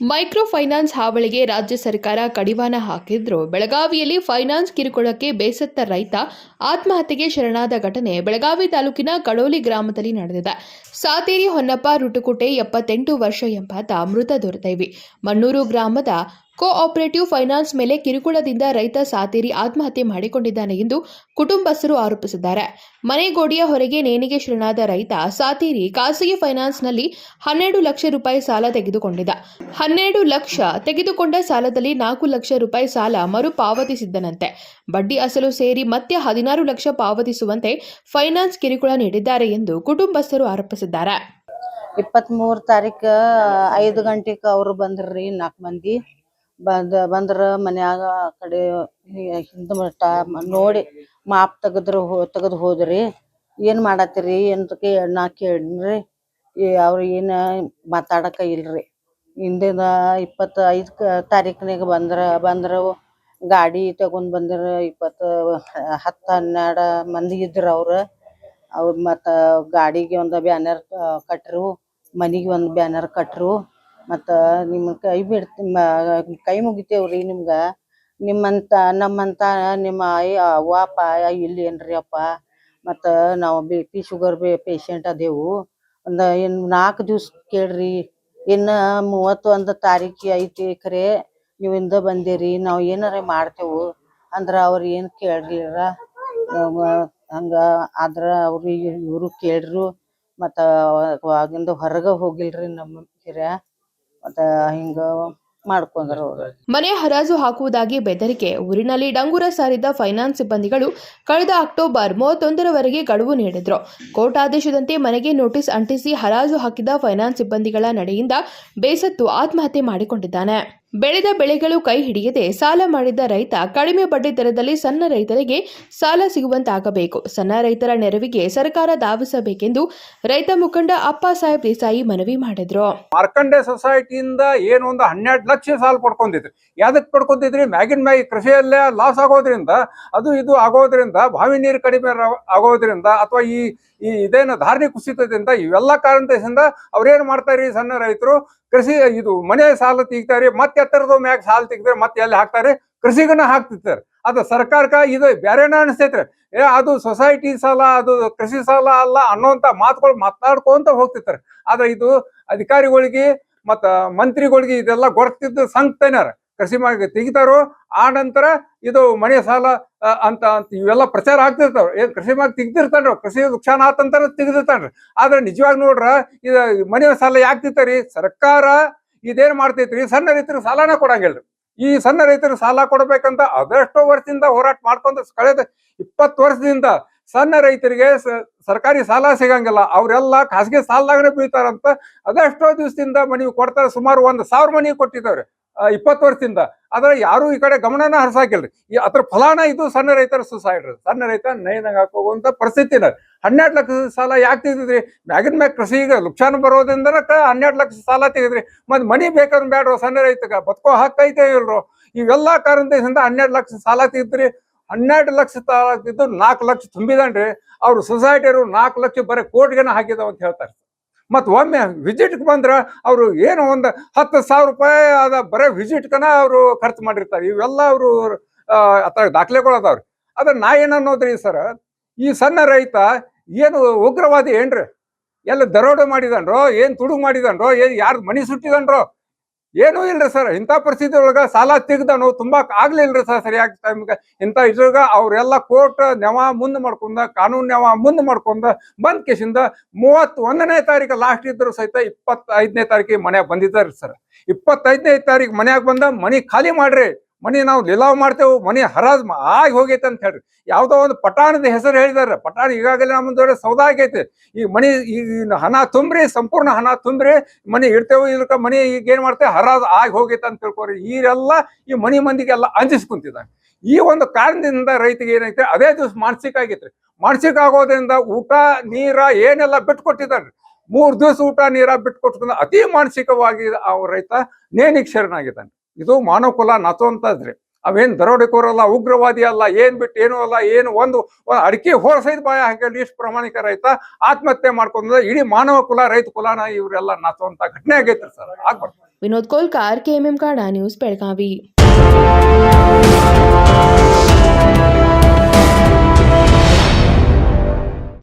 Micro finance ಹಾವಳಿಗೆ ರಾಜ್ಯ ಸರ್ಕಾರ ಕಡಿವಾಣ ಹಾಕಿದ್ರು. ಬೆಳಗಾವಿಯಲ್ಲಿ ಫೈನಾನ್ಸ್ ಕಿರುಕುಳಕ್ಕೆ ಬೇಸತ್ತ ರೈತ ಆತ್ಮಹತ್ಯೆಗೆ ಶರಣಾದ ಘಟನೆ ಬೆಳಗಾವಿ ತಾಲೂಕಿನ ಕಡೋಲಿ ಗ್ರಾಮದಲ್ಲಿ ನಡೆದಿದೆ. ಸಾತೇರಿ ಹೊನ್ನಪ್ಪ ರುಟುಕುಟೆ ಎಪ್ಪತ್ತೆಂಟು ವರ್ಷ ಎಂಬಾತ ಮೃತ ದುರ್ದೈವಿ ಮಣ್ಣೂರು ಗ್ರಾಮದ ಕೋಆಪರೇಟಿವ್ ಫೈನಾನ್ಸ್ ಮೇಲೆ ಕಿರುಕುಳದಿಂದ ರೈತ ಸಾತೇರಿ ಆತ್ಮಹತ್ಯೆ ಮಾಡಿಕೊಂಡಿದ್ದಾನೆ ಎಂದು ಕುಟುಂಬಸ್ಥರು ಆರೋಪಿಸಿದ್ದಾರೆ. ಮನೆಗೋಡಿಯ ಹೊರಗೆ ನೇಣಿಗೆ ಶರಣಾದ ರೈತ ಸಾತೇರಿ ಖಾಸಗಿ ಫೈನಾನ್ಸ್ನಲ್ಲಿ ಹನ್ನೆರಡು ಲಕ್ಷ ರೂಪಾಯಿ ಸಾಲ ತೆಗೆದುಕೊಂಡಿದ್ದ. ಹನ್ನೆರಡು ಲಕ್ಷ ತೆಗೆದುಕೊಂಡ ಸಾಲದಲ್ಲಿ ನಾಲ್ಕು ಲಕ್ಷ ರೂಪಾಯಿ ಸಾಲ ಮರುಪಾವತಿಸಿದ್ದನಂತೆ. ಬಡ್ಡಿ ಅಸಲು ಸೇರಿ ಮತ್ತೆ ಹದಿನಾರು ಲಕ್ಷ ಪಾವತಿಸುವಂತೆ ಫೈನಾನ್ಸ್ ಕಿರುಕುಳ ನೀಡಿದ್ದಾರೆ ಎಂದು ಕುಟುಂಬಸ್ಥರು ಆರೋಪಿಸಿದ್ದಾರೆ. ಇಪ್ಪತ್ತ್ಮೂರು ತಾರೀಕು ಐದು ಗಂಟೆಗೆ ಅವರು ಬಂದ್ರಿ ನಾಲ್ಕು ಮಂದಿ. ಬಂದ, ಬಂದ್ರ ಮನ್ಯಾಗ ಆ ಕಡೆ ಹಿಂದ ನೋಡಿ ಮಾಪ್ ತೆಗೆದ್ರು ಹೋ, ತೆಗೆದು ಹೋದ್ರಿ. ಏನು ಮಾಡತ್ತೀರಿ? ಅಂತ ಕೇ ನಾ ಕೇಳಿನ್ರಿ ಈ ಅವ್ರು ಏನು ಮಾತಾಡಕ ಇಲ್ರಿ. ಹಿಂದಿನ ಇಪ್ಪತ್ತ ಐದು ತಾರೀಕಿನಾಗ ಬಂದ್ರ, ಬಂದ್ರು ಗಾಡಿ ತಗೊಂಡ್ ಬಂದ್ರ ಇಪ್ಪತ್ತು ಹತ್ತು ಹನ್ನೆರಡು ಮಂದಿ ಇದ್ರು ಅವ್ರ. ಅವ್ರು ಮತ್ತ ಗಾಡಿಗೆ ಒಂದು ಬ್ಯಾನರ್ ಕಟ್ರು, ಮನಿಗೆ ಒಂದು ಬ್ಯಾನರ್ ಕಟ್ರು. ಮತ್ತು ನಿಮ್ಮ ಕೈ ಬಿಡ್ತಿ ಕೈ ಮುಗಿತೇವ್ರಿ ನಿಮ್ಗ. ನಿಮ್ಮಂತ, ನಮ್ಮಂತ ನಿಮ್ಮ ಆಯಿ ಅವ್ವ, ಅಪ್ಪ ಇಲ್ಲಿ ಏನ್ರಿ ಅಪ್ಪ? ಮತ್ತ ನಾವು B P sugar B patient ಅದೇವು. ಒಂದು ಏನ್ ನಾಲ್ಕು ದಿವ್ಸ ಕೇಳ್ರಿ. ಇನ್ನು ಮೂವತ್ತೊಂದು ತಾರೀಕು ಐತಿ ಖರೆ ನೀವು ಇಂದ ಬಂದಿರಿ. ನಾವು ಏನಾರ ಮಾಡ್ತೇವು. ಅಂದ್ರೆ ಅವ್ರು ಏನು ಕೇಳ್ರಿರ ಹಂಗ ಆದ್ರ ಅವ್ರು ಇವರು ಕೇಳ್ರು. ಮತ್ತು ಅವಾಗಿಂದ ಹೊರಗೆ ಹೋಗಿಲ್ರಿ ನಮ್ಮ ಹಿರಿಯ. ಮತ್ತು ಹಿಂಗ ಮನೆ ಹರಾಜು ಹಾಕುವುದಾಗಿ ಬೆದರಿಕೆ, ಊರಿನಲ್ಲಿ ಡಂಗುರ ಸಾರಿದ ಫೈನಾನ್ಸ್ ಸಿಬ್ಬಂದಿಗಳು ಕಳೆದ ಅಕ್ಟೋಬರ್ ಮೂವತ್ತೊಂದರವರೆಗೆ ಗಡುವು ನೀಡಿದ್ರು. ಕೋರ್ಟ್ ಆದೇಶದಂತೆ ಮನೆಗೆ ನೋಟಿಸ್ ಅಂಟಿಸಿ ಹರಾಜು ಹಾಕಿದ ಫೈನಾನ್ಸ್ ಸಿಬ್ಬಂದಿಗಳ ನಡೆಯಿಂದ ಬೇಸತ್ತು ಆತ್ಮಹತ್ಯೆ ಮಾಡಿಕೊಂಡಿದ್ದಾನೆ. ಬೆಳೆದ ಬೆಳೆಗಳು ಕೈ ಹಿಡಿಯದೆ ಸಾಲ ಮಾಡಿದ ರೈತ ಕಡಿಮೆ ಬಡ್ಡಿ ದರದಲ್ಲಿ ಸಣ್ಣ ರೈತರಿಗೆ ಸಾಲ ಸಿಗುವಂತಾಗಬೇಕು. ಸಣ್ಣ ರೈತರ ನೆರವಿಗೆ ಸರ್ಕಾರ ಧಾವಿಸಬೇಕೆಂದು ರೈತ ಮುಖಂಡ ಅಪ್ಪ ಸಾಹೇಬ್ ದೇಸಾಯಿ ಮನವಿ ಮಾಡಿದ್ರು. ಮಾರ್ಕಂಡೆ ಸೊಸೈಟಿಯಿಂದ ಏನು ಒಂದು ಹನ್ನೆರಡು ಲಕ್ಷ ಸಾಲ ಪಡ್ಕೊಂಡಿದ್ರಿ. ಯಾವ್ದಕ್ಕೆ ಪಡ್ಕೊಂಡಿದ್ರಿ? ಮ್ಯಾಗಿನ ಮ್ಯಾಗಿ ಕೃಷಿಯಲ್ಲೇ ಲಾಸ್ ಆಗೋದ್ರಿಂದ, ಅದು ಇದು ಆಗೋದ್ರಿಂದ, ಬಾವಿ ನೀರು ಕಡಿಮೆ ಆಗೋದ್ರಿಂದ, ಅಥವಾ ಈ ಈ ಇದೇನು ಧಾರಣೆ ಕುಸಿತದಿಂದ ಇವೆಲ್ಲ ಕಾರಣದಿಂದ ಅವ್ರೇನ್ ಮಾಡ್ತಾರೆ ಸಣ್ಣ ರೈತರು? ಕೃಷಿ, ಇದು ಮನೆ ಸಾಲ ತೆಗಿತಾರೆ ಮತ್ತೆ ಎತ್ತರದ ಮ್ಯಾಗ ಸಾಲ ತೆಗಿತಾರೆ, ಮತ್ತೆ ಎಲ್ಲಿ ಹಾಕ್ತಾರೆ? ಕೃಷಿಗನ್ನ ಹಾಕ್ತಿರ್ತಾರೆ. ಅದು ಸರ್ಕಾರಕ್ಕ ಇದು ಬೇರೆನ ಅನಿಸ್ತೈತ್ರಿ ಏ, ಅದು ಸೊಸೈಟಿ ಸಾಲ, ಅದು ಕೃಷಿ ಸಾಲ ಅಲ್ಲ ಅನ್ನೋಂತ ಮಾತುಗಳು ಮಾತಾಡ್ಕೊಂತ ಹೋಗ್ತಿರ್ತಾರೆ. ಆದ್ರೆ ಇದು ಅಧಿಕಾರಿಗಳಿಗೆ ಮತ್ತ ಮಂತ್ರಿಗಳಿಗೆ ಇದೆಲ್ಲ ಗೊತ್ತಿದ್ದು ಸಂಗ್ತೇನಾರ ಕೃಷಿ ಮಾಡಿ ತೆಗಿತಾರೋ, ಆ ನಂತರ ಇದು ಮನೆ ಸಾಲ ಅಂತ ಅಂತ ಇವೆಲ್ಲ ಪ್ರಚಾರ ಆಗ್ತಿರ್ತಾವ ಏನ್ ಕೃಷಿ ಮ್ಯಾಗ ತೆಗ್ದಿರ್ತಾನ್ರಿ. ಕೃಷಿ ನುಕ್ಸಾನ ಆತಂತಾರ ತೆಗ್ದಿರ್ತಾನ್ರಿ. ಆದ್ರೆ ನಿಜವಾಗಿ ನೋಡ್ರ, ಇದು ಮನೆ ಸಾಲ ಯಾಕೆ ತಿಂತಾರಿ? ಸರ್ಕಾರ ಇದೇನ್ ಮಾಡ್ತೈತ್ರಿ? ಸಣ್ಣ ರೈತರಿಗೆ ಸಾಲನ ಕೊಡಂಗಿಲ್ರಿ. ಈ ಸಣ್ಣ ರೈತರಿಗೆ ಸಾಲ ಕೊಡಬೇಕಂತ ಅದೆಷ್ಟೋ ವರ್ಷದಿಂದ ಹೋರಾಟ ಮಾಡ್ಕೊಂತ ಕಳೆದ ಇಪ್ಪತ್ತು ವರ್ಷದಿಂದ ಸಣ್ಣ ರೈತರಿಗೆ ಸರ್ಕಾರಿ ಸಾಲ ಸಿಗಂಗಿಲ್ಲ. ಅವರೆಲ್ಲ ಖಾಸಗಿ ಸಾಲದಾಗನೇ ಬೀಳ್ತಾರಂತ ಅದೆಷ್ಟೋ ದಿವಸದಿಂದ ಮನೆ ಕೊಡ್ತಾರೆ. ಸುಮಾರು ಒಂದು ಸಾವಿರ ಮನೆ ಕೊಟ್ಟಿದ್ದಾವ್ರಿ. ಇಪ್ಪತ್ತು ವರ್ಷದಿಂದ. ಆದ್ರೆ ಯಾರು ಈ ಕಡೆ ಗಮನನ ಹರಿಸಾಕಿಲ್ರಿ. ಈ ಅದ್ರ ಫಲಾನ ಇದು ಸಣ್ಣ ರೈತರ ಸುಸೈಡ್ ಸಣ್ಣ ರೈತ ನೈನಾಗ ಹಾಕೋಗುವಂತ ಪರಿಸ್ಥಿತಿನ ಹನ್ನೆರಡು ಲಕ್ಷ ಸಾಲ ಯಾಕೆ ತೆಗೆದಿದ್ರಿ? ಮ್ಯಾಗಿನ ಮ್ಯಾಗ ಕೃಷಿಗೆ ಲುಕ್ಷಾನ ಬರೋದ್ರಿಂದ ಹನ್ನೆರಡು ಲಕ್ಷ ಸಾಲ ತೆಗೆದ್ರಿ ಮತ್ ಮನಿ ಬೇಕಂದ್ ಬೇಡ್ರೋ ಸಣ್ಣ ರೈತಗ. ಬದುಕೋ ಹಕ್ಕೈತೆ ಇಲ್ರೋ? ಇವೆಲ್ಲ ಕಾರಣದಿಂದ ಹನ್ನೆರಡು ಲಕ್ಷ ಸಾಲ ತೆಗೆದ್ರಿ ಹನ್ನೆರಡು ಲಕ್ಷ ಸಾಲ ತೆಗೆದು ನಾಲ್ಕು ಲಕ್ಷ ತುಂಬಿದನ್ರಿ. ಅವ್ರು ಸೊಸೈಟಿಯವರು ನಾಲ್ಕು ಲಕ್ಷ ಬರೀ ಕೋಟಿಗೆನ ಹಾಕಿದಾವ ಅಂತ ಹೇಳ್ತಾರೆ ಮತ್ ಒಮ್ಮೆ ವಿಸಿಟ್ಗೆ ಬಂದ್ರೆ ಅವರು ಏನು ಒಂದು ಹತ್ತು ಸಾವಿರ ರೂಪಾಯಿ ಅದ ಬರೇ ವಿಸಿಟ್ಕನ ಅವರು ಖರ್ಚು ಮಾಡಿರ್ತಾರೆ. ಇವೆಲ್ಲ ಅವರು ಅತ್ತ ದಾಖಲೆಗಳು ಅದಾವ್ರಿ. ಅದ್ರ ನಾ ಏನನ್ನೋದ್ರಿ ಸರ್, ಈ ಸಣ್ಣ ರೈತ ಏನು ಉಗ್ರವಾದಿ ಏನ್ರಿ? ಎಲ್ಲ ದರೋಡೆ ಮಾಡಿದನ್ರೋ, ಏನು ತುಡುಗು ಮಾಡಿದನ್ರೋ, ಏನು ಯಾರು ಮನಿ ಸುಟ್ಟಿದನ್ರೋ ಏನೂ ಇಲ್ರಿ ಸರ್ ಇಂಥ ಪರಿಸ್ಥಿತಿ ಒಳಗ ಸಾಲ ತೆಗ್ದನು ತುಂಬಾ ಆಗ್ಲಿಲ್ರಿ ಸರ್ ಸರಿಯಾಗಿ ಟೈಮ್ಗೆ ಇಂಥ ಇದ್ರಾಗ ಅವರೆಲ್ಲ ಕೋರ್ಟ್ ನೆವ ಮುಂದೆ ಮಾಡ್ಕೊಂಡ ಕಾನೂನು ನೆವ ಮುಂದೆ ಮಾಡ್ಕೊಂಡ ಬಂದ್ ಕೇಸಿಂದ ಮೂವತ್ತ್ ಒಂದನೇ ತಾರೀಕು ಲಾಸ್ಟ್ ಇದ್ರು ಸಹಿತ ಇಪ್ಪತ್ತೈದನೇ ತಾರೀಕಿಗೆ ಮನೆಯಾಗ ಬಂದಿದ್ದಾರೆ ಸರ್ ಇಪ್ಪತ್ತೈದನೇ ತಾರೀಕು ಮನೆಯಾಗ ಬಂದ ಮನೆ ಖಾಲಿ ಮಾಡ್ರಿ. ಮನಿ ನಾವು ಲಿಲಾವ್ ಮಾಡ್ತೇವೆ, ಮನಿ ಹರಾಜ್ ಆಗಿ ಹೋಗೈತೆ ಅಂತ ಹೇಳ್ರಿ. ಯಾವುದೋ ಒಂದು ಪಟಾಣದ ಹೆಸರು ಹೇಳಿದಾರೆ ಪಟಾಣ ಈಗಾಗಲೇ ನಮ್ಮದವ್ರೆ ಸೌದಾ ಆಗೈತೆ. ಈ ಮನಿ, ಈ ಹಣ ತುಂಬ್ರಿ, ಸಂಪೂರ್ಣ ಹಣ ತುಂಬ್ರಿ, ಮನಿ ಇಡ್ತೇವೆ ಇದಕ್ಕ ಮನಿ ಈಗ ಏನು ಮಾಡ್ತೇವೆ, ಹರಾಜ್ ಆಗಿ ಹೋಗೈತೆ ಅಂತ ತಿಳ್ಕೊರಿ. ಈರೆಲ್ಲ ಈ ಮನಿ ಮಂದಿಗೆಲ್ಲ ಅಂಜಿಸ್ಕೊಂತಿದ್ದಾರೆ ಈ ಒಂದು ಕಾರಣದಿಂದ ರೈತಿಗೆ ಏನೈತೆ, ಅದೇ ದಿವಸ ಮಾನಸಿಕ ಆಗೈತ್ರಿ ಮಾನಸಿಕ ಆಗೋದ್ರಿಂದ ಊಟ, ನೀರ ಏನೆಲ್ಲ ಬಿಟ್ಕೊಟ್ಟಿದ್ದಾನೆ ಮೂರು ದಿವಸ ಊಟ, ನೀರ ಬಿಟ್ಕೊಟ್ಕೊಂಡು ಅತಿ ಮಾನಸಿಕವಾಗಿ ಆ ರೈತ ನೇಣಿಗೆ ಶರಣಾಗಿದ್ದಾನೆ ಇದು ಮಾನವ ಕುಲ ನಚುವಂತದ್ರಿ ಅವೇನ್ ದರೋಡೆಕೋರಲ್ಲ ಉಗ್ರವಾದಿ ಅಲ್ಲ ಏನ್ ಬಿಟ್ಟು ಏನೂ ಅಲ್ಲ, ಏನು ಒಂದು ಅಡಿಕೆ ಹೋಳ್ಸೈದ್ ಬಾಯ ಹಾಕಿ ಇಷ್ಟು ಪ್ರಾಮಾಣಿಕ ರೈತ. ಆತ್ಮಹತ್ಯೆ ಮಾಡ್ಕೊಂಡ್ರೆ ಇಡೀ ಮಾನವ ಕುಲ ರೈತ ಕುಲಾನ ಇವರೆಲ್ಲ ನಚುವಂತ ಘಟನೆ ಆಗೈತ್ರಿ ಸರ್. ಆಗ್ಬಾರ್ದು. ವಿನೋದ್ ಕೋಲ್ಕಾರ್, ಕೆಎಂಎಂ ಕಾಡ ನ್ಯೂಸ್ ಬೆಳಗಾವಿ.